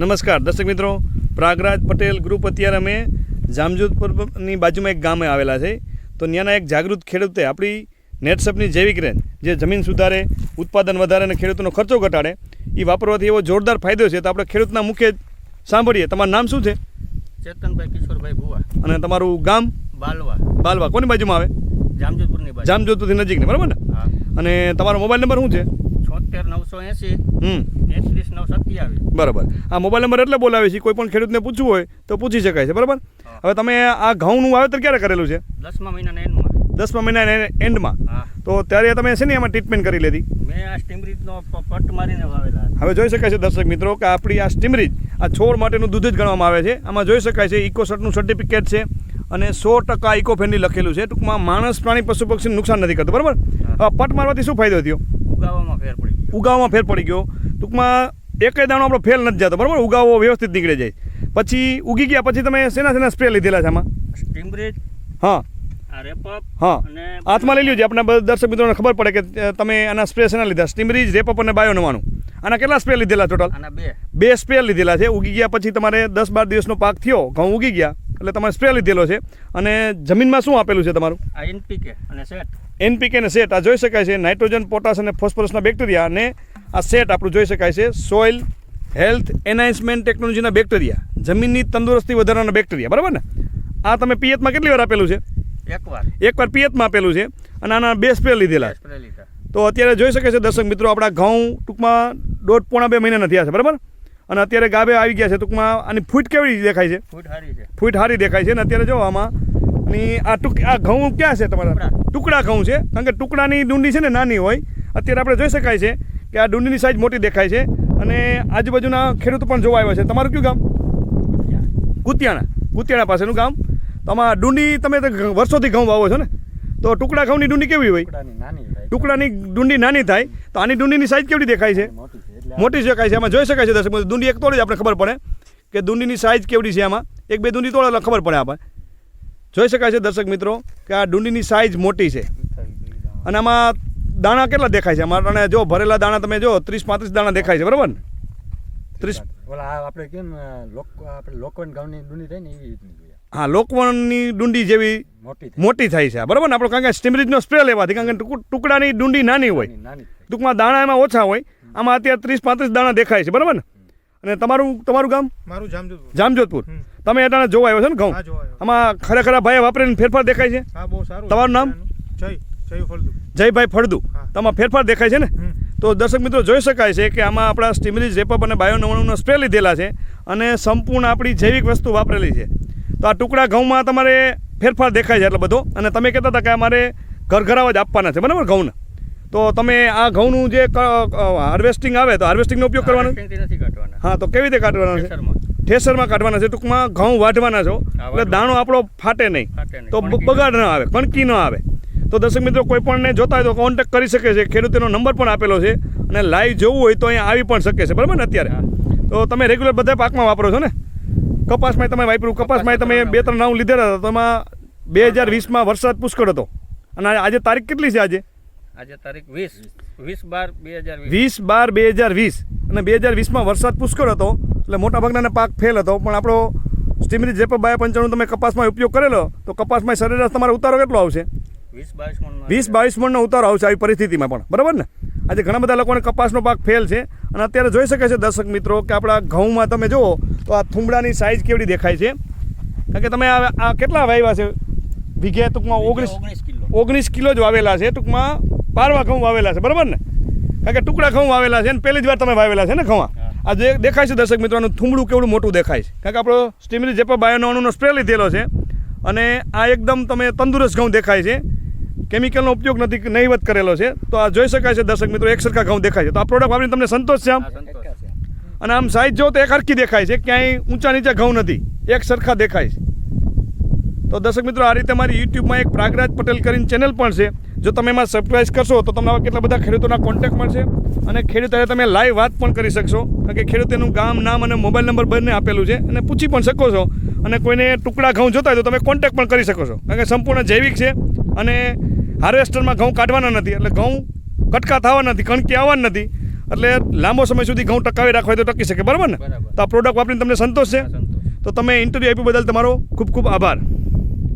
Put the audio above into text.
નમસ્કાર દર્શક મિત્રો. પ્રાગરાજ પટેલ ગ્રુપ અત્યારે અમે જામજોધપુરની બાજુમાં એક ગામે આવેલા છે. તો ત્યાંના એક જાગૃત ખેડૂતે આપણી નેટસપની જૈવિક રેન્જ જે જમીન સુધારે ઉત્પાદન વધારે અને ખેડૂતોનો ખર્ચો ઘટાડે એ વાપરવાથી એવો જોરદાર ફાયદો છે. તો આપણે ખેડૂતના મુખ્ય સાંભળીએ. તમારું નામ શું છે? ચેતનભાઈ કિશોરભાઈ ભુવા. અને તમારું ગામ? બાલવા. બાલવા. કોની બાજુમાં આવે? જામજોધપુરની બાજુ. જામજોધપુરથી નજીક ને બરાબર ને? અને તમારો મોબાઈલ નંબર શું છે? છોતેર નવસો એંસી. હમ. તેત્રીસ નવ સત્યાવીસ બરાબર. આ મોબાઈલ નંબર એટલે બોલાવે છે કોઈ પણ ખેડૂતને પૂછવું હોય તો પૂછી શકાય છે બરાબર? હવે તમે આ ઘઉંનું વાવેતર ક્યારે કરેલું છે? દસમા મહિનાના એન્ડમાં. દસમા મહિના એન્ડમાં? તો ત્યારે તમે છે ને એમાં ટ્રીટમેન્ટ કરી લીધી? મેં આ સ્ટીમરીજનો પટ મારીને વાવેલા હવે જોઈ શકાય છે દર્શક મિત્રો કે આપણી આ સ્ટીમરીજ આ છોડ માટેનું દૂધ જ ગણવામાં આવે છે. આમાં જોઈ શકાય છે ઇકોસટનું સર્ટિફિકેટ છે અને સો ટકા ઇકો ફ્રેન્ડલી લખેલું છે. ટૂંકમાં માણસ પ્રાણી પશુ પક્ષીને નુકસાન નથી કરતું બરાબર? હવે પટ મારવાથી શું ફાયદો થયો? ઉગાવામાં ફેર પડી ગયો. ઉગાવમાં ફેર પડી ગયો. ટૂંકમાં એકે દાણો આપણો ફેલ નથી જતો બરાબર? ઉગાવો વ્યવસ્થિત નીકળી જાય. પછી ઉગી ગયા પછી તમે શેના શેના સ્પ્રે લીધેલા છે આમાં? સ્ટીમરીજ હા. હા. હાથમાં લઈ લ્યો છે આપણા દર્શક મિત્રોને ખબર પડે કે તમે આના સ્પ્રે શેના લીધા? સ્ટીમરીજ રેપઅપ અને બાયો નવાનું. આના કેટલા સ્પ્રે લીધેલા ટોટલ બે. બે સ્પ્રે લીધેલા છે. ઉગી ગયા પછી તમારે દસ બાર દિવસનો પાક થયો ઘઉં ઉગી ગયા એટલે તમારે સ્પ્રે લીધેલો છે. અને જમીનમાં શું આપેલું છે તમારું? એનપીકે અને સેટ એનપીકે અને સેટ આ જોઈ શકાય છે. નાઇટ્રોજન પોટાશ અને ફોસ્ફરસના બેક્ટેરિયા અને આ સેટ આપણું જોઈ શકાય છે. સોઇલ હેલ્થ એનાઇન્સમેન્ટ ટેકનોલોજીના બેક્ટેરિયા જમીનની તંદુરસ્તી વધારવાના બેક્ટેરિયા બરાબર ને? આ તમે પિયતમાં કેટલી વાર આપેલું છે? એકવાર એકવાર પિયતમાં આપેલું છે. અને આના બે સ્પ્રે લીધેલા તો અત્યારે જોઈ શકે છે દર્શક મિત્રો આપણા ઘઉં ટૂંકમાં દોઢ પોણા બે મહિનાના થયા છે. બરાબર? અને અત્યારે ગાભે આવી ગયા છે. ટૂંકમાં આની ફૂટ કેવી દેખાય છે? ફૂટ સારી દેખાય છે. અને અત્યારે જો આમાં અને આ ટૂંક આ ઘઉં ક્યાં છે તમારા. ટુકડા ઘઉં છે. કારણ કે ટુકડાની ડુંડી છે ને નાની હોય. અત્યારે આપણે જોઈ શકાય છે કે આ ડુંડીની સાઈઝ મોટી દેખાય છે અને આજુબાજુના ખેડૂતો પણ જોવા આવ્યા છે. તમારું કયું ગામ? કુતિયાણા. કુતિયાણા. પાસેનું ગામ. તો આમાં ડુંડી તમે તો વર્ષોથી ઘઉં વાવો છો ને? તો ટુકડા ઘઉંની ડુંડી કેવી હોય? ટુકડાની ડુંડી નાની થાય તો આની ડુંડીની સાઈઝ કેવી દેખાય છે? મોટી શકાય છે. આમાં જોઈ શકાય છે દર્શક મિત્રો. ડુંડી એક તોડે જ આપણે ખબર પડે કે ડુંડીની સાઈઝ કેવડી છે આમાં. એક બે ડુંડી તોડે એટલે ખબર પડે આપણે. જોઈ શકાય છે દર્શક મિત્રો કે આ ડુંડીની સાઈઝ મોટી છે. અને આમાં દાણા કેટલા દેખાય છે? અમારા જો ભરેલા દાણા તમે જો ત્રીસ પાંત્રીસ દાણા દેખાય છે બરાબર ને? ત્રીસ ઓલા આપણે કેમ આપણે લોકવન ગામની ડુંડી થાય ને એવી રીતની હા લોકવણની ડુંડી જેવી મોટી થાય. છે બરાબર ને? આપણો કારણ કે સ્ટીમરીજનો સ્પ્રે લેવાથી કારણ કે ટુકુ- ટુકડાની ડુંડી નાની હોય. ટૂંકમાં દાણા એમાં ઓછા હોય. આમાં અત્યારે ત્રીસ પાંત્રીસ દાણા દેખાય છે બરાબર ને? અને તમારું તમારું ગામ? મારું જામજોધપુર. જામજોધપુર. તમે અટાણે જોવા આવ્યો છો ને ઘઉં. આમાં ખરેખર ભાઈ વાપરીને ફેરફાર દેખાય છે? હા બહુ સારું તમારું નામ? જય. જયભાઈ ફળદુ. તમારા ફેરફાર દેખાય છે ને? તો દર્શક મિત્રો જોઈ શકાય છે કે આમાં આપણા સ્ટીમરીજ રેપઅપ અને બાયો નવાણુંનો સ્પ્રે લીધેલા છે અને સંપૂર્ણ આપણી જૈવિક વસ્તુ વાપરેલી છે. તો આ ટુકડા ઘઉંમાં તમારે ફેરફાર દેખાય છે એટલો બધો. અને તમે કહેતા હતા કે અમારે ઘરઘરાવા જ આપવાના છે. બરાબર? ઘઉંના. તો તમે આ ઘઉંનું જે હાર્વેસ્ટિંગ આવે તો હાર્વેસ્ટિંગનો ઉપયોગ કરવાનો? હા તો કેવી રીતે કાઢવાનો છે? ઠેસરમાં. કાઢવાના છે. ટૂંકમાં ઘઉં વાઢવાના છો. એટલે દાણો આપણો ફાટે નહીં. તો બગાડ ન આવે કણકી ન આવે. તો દર્શક મિત્રો કોઈ પણને જોતા હોય તો કોન્ટેક કરી શકે છે. ખેડૂતોનો નંબર પણ આપેલો છે અને લાઈવ જોવું હોય તો અહીંયા આવી પણ શકે છે. બરાબર ને અત્યારે? તો તમે રેગ્યુલર બધા પાકમાં વાપરો છો ને? કપાસમાં તમે વાપર્યું કપાસમાં તમે બે ત્રણ નામ લીધેલા હતા. તો એમાં બે હજાર વીસમાં વરસાદ પુષ્કળ હતો. અને આજે તારીખ કેટલી છે આજે? આજે તારીખ વીસ. વીસ બાર બે હજાર વીસ. બાર બે હજાર વીસ. અને બે હજાર વીસમાં વરસાદ પુષ્કળ હતો. એટલે મોટાભાગનાને પાક ફેલ હતો. પણ આપણો સ્ટીમરી પણ બાય પંચાણું તમે કપાસમાં ઉપયોગ કરેલો તો કપાસમાં સરેરાશ તમારો ઉતારો કેટલો આવશે? વીસ બાવીસ મણનો ઉતારો. આવશે આવી પરિસ્થિતિમાં પણ. બરાબર ને? આજે ઘણા બધા લોકોને કપાસનો પાક ફેલ છે અને અત્યારે જોઈ શકે છે દર્શક મિત્રો કે આપણા ઘઉંમાં તમે જુઓ તો આ થુંબડાની સાઇઝ કેવડી દેખાય છે. કારણ કે તમે આ કેટલા વાવ્યા છે? વીઘે ટૂંકમાં ઓગણીસ ઓગણીસ કિલો. જ વાવેલા છે ટૂંકમાં બારવા ઘઉં વાવેલા છે બરાબર ને? કારણ કે ટુકડા ઘઉં વાવેલા છે અને પહેલી જ વાર તમે વાવેલા છે ને ઘઉં. આ જે દેખાય છે દર્શક મિત્રોનું થુંબડું કેવડું મોટું દેખાય છે. કારણ કે આપણો સ્ટીમરી જેપા અણુનો સ્પ્રે લીધેલો છે અને આ એકદમ તમે તંદુરસ્ત ઘઉં દેખાય છે. કેમિકલનો ઉપયોગ નથી નહીવત કરેલો છે. તો આ જોઈ શકાય છે દર્શક મિત્રો એક સરખા ઘઉં દેખાય છે. તો આ પ્રોડક્ટ વાપરીને તમને સંતોષ છે આમ? અને આમ સાઈઝ જો તો એક હરખી દેખાય છે ક્યાંય ઊંચા નીચા ઘઉં નથી. એક સરખા દેખાય છે. તો દર્શક મિત્રો આ રીતે મારી યુટ્યુબમાં એક પ્રાગરાજ પટેલ કરીને ચેનલ પણ છે. જો તમે એમાં સબસ્ક્રાઈબ કરશો તો તમને આવા કેટલા બધા ખેડૂતોના કોન્ટેક્ટ મળશે. અને ખેડૂતોને તમે લાઈવ વાત પણ કરી શકશો. કારણ કે ખેડૂતોનું ગામ નામ અને મોબાઈલ નંબર બંને આપેલું છે. અને પૂછી પણ શકો છો. અને કોઈને ટુકડા ઘઉં જોતા હોય તો તમે કોન્ટેક્ટ પણ કરી શકો છો. કારણ કે સંપૂર્ણ જૈવિક છે. અને હાર્વેસ્ટરમાં ઘઉં કાઢવાના નથી એટલે ઘઉં કટકા થવા નથી કણકી આવવાની નથી. એટલે લાંબો સમય સુધી ઘઉં ટકાવી રાખવા તો ટકી શકે બરાબર ને? તો આ પ્રોડક્ટ વાપરીને તમને સંતોષ છે? તો તમે ઇન્ટરવ્યૂ આપ્યું બદલ તમારો ખૂબ ખૂબ આભાર.